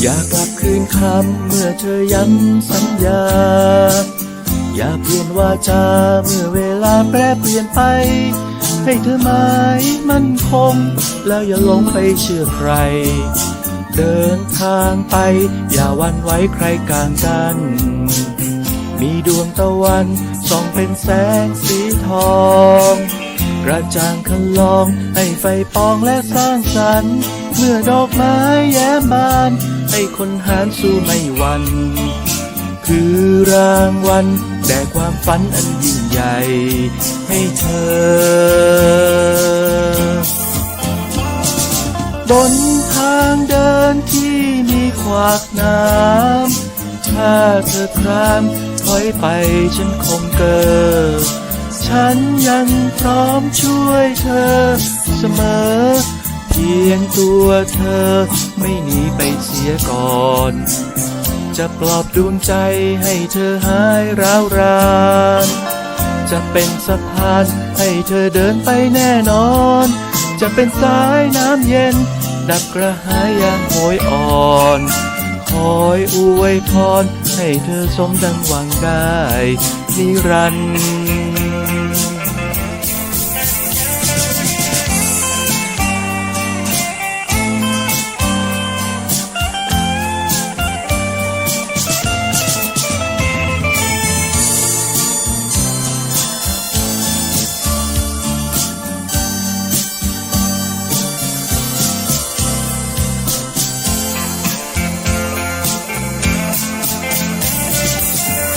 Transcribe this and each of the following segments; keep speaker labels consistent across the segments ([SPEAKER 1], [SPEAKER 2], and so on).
[SPEAKER 1] อย่ากลับคืนคำเมื่อเธอย้ำสัญญา อย่าเปลี่ยนวาจาเมื่อเวลาแปรเปลี่ยนไป ให้เธอหมายมั่นคง แล้วอย่าหลงไปเชื่อใคร เดินทางไป อย่าวันไว้ใครกลางกัน มีดวงตะวันส่องเป็นแสงสีทอง กระจ่างคันลองให้ไฟปองและสร้างสรรค์ เมื่อดอกไม้แย้มบาน ให้คนหานสู้ไม่วัน คือรางวัลแด่ความฝันอันยิ่งใหญ่ ให้เธอบนทางเดินที่มีขวากน้ำ ถ้าเธอครามถอยไปฉันคงเกิด ฉันยังพร้อมช่วยเธอเสมอ พียงตัวเธอ ไม่หนีไปเสียก่อน จะปลอบดวงใจให้เธอหายร้าวราน จะเป็นสะพานให้เธอเดินไปแน่นอน จะเป็นสายน้ำเย็น ดับกระหายยามโหยอ่อนคอยอวยพรให้เธอสมดังหวังได้นิรันดร์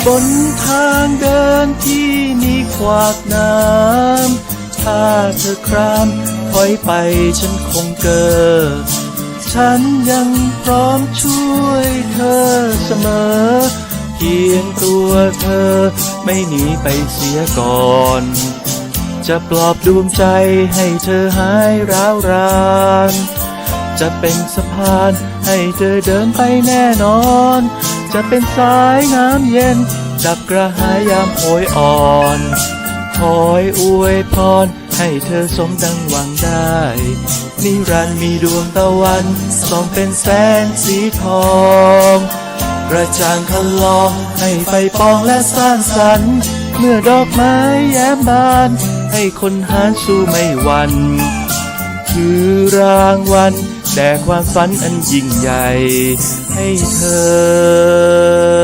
[SPEAKER 1] บนทางเดินที่มีขวากน้ำ ถ้าเธอครามถอยไปฉันคงเกิด ฉันยังพร้อมช่วยเธอเสมอ เพียงตัวเธอไม่หนีไปเสียก่อน จะปลอบดวงใจให้เธอหายร้าวรานจะเป็นสะพานให้เธอเดินไปแน่นอน จะเป็นสายน้ำเย็น ดับกระหายยามโหยอ่อน คอยอวยพร ให้เธอสมดังหวังได้ นิรันดร์มีดวงตะวันส่องเป็นแสงสีทองกระจ่างคลองให้ไฟปองและสร้างสรรค์ เมื่อดอกไม้แย้มบาน ให้คนหาสู้ไม่หวันคือรางวัล แด่ความฝันอันยิ่งใหญ่ให้เธอ